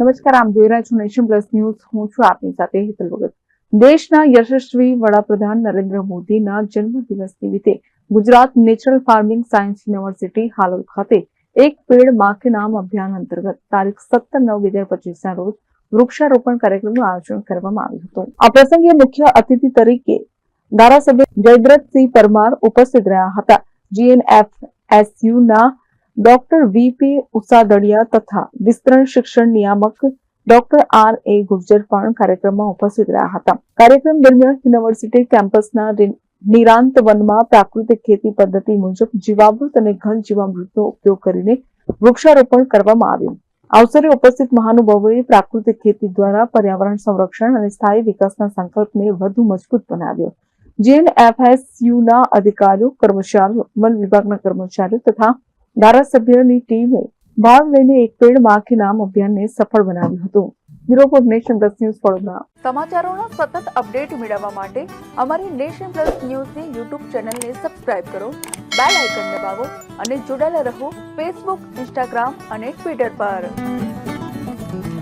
નમસ્કાર આમ જોઈ રહ્યા છો નેશન પ્લસ ન્યૂઝ. હું છું આપની સાથે હેતલ ભગત. દેશના યશસ્વી વડાપ્રધાન નરેન્દ્ર મોદીના જન્મદિવસ નિમિત્તે Gujarat natural farming science university Halol ખાતે એક પેડમાં નામ અભિયાન અંતર્ગત તારીખ સત્તર નવ બે હજાર રોજ વૃક્ષારોપણ કાર્યક્રમનું આયોજન કરવામાં આવ્યું હતું. આ પ્રસંગે મુખ્ય અતિથિ તરીકે ધારાસભ્ય જયદ્રથસિંહ પરમાર ઉપસ્થિત રહ્યા હતા. જીએનએફએસયુ ના ડોક્ટર વીપી ઉસાદડિયા તથા વિસ્તરણ શિક્ષણ નિયામક ડોક્ટર આર એ ગુર્જર પણ કાર્યક્રમમાં ઉપસ્થિત રહ્યા હતા. કાર્યક્રમ દરમિયાન યુનિવર્સિટી કેમ્પસના નિરાંત વનમાં પ્રાકૃતિક ખેતી પદ્ધતિ મુજબ જીવામૃત અને ઘન જીવામૃતનો ઉપયોગ કરીને વૃક્ષારોપણ કરવામાં આવ્યું. અવસરે ઉપસ્થિત મહાનુભાવોએ પ્રાકૃતિક ખેતી દ્વારા પર્યાવરણ સંરક્ષણ અને સ્થાયી વિકાસના સંકલ્પને વધુ મજબૂત બનાવ્યો. જીએનએફએસયુ ના અધિકારીઓ, કર્મચારીઓ, વન વિભાગના કર્મચારીઓ તથા ધારાસભ્યોની ટીમે ભાગ લઈને એક પેડમાં નામ અભિયાનને સફળ બનાવ્યું હતું. Bureau nation plus news Vadodara. સમાચારોનો સતત અપડેટ મેળવવા માટે અમારી નેશન પ્લસ ન્યૂઝની યુટ્યુબ ચેનલને સબસ્ક્રાઇબ કરો, બેલ આઇકન દબાવો અને જોડાયેલા રહો ફેસબુક, ઇન્સ્ટાગ્રામ અને ટ્વિટર પર.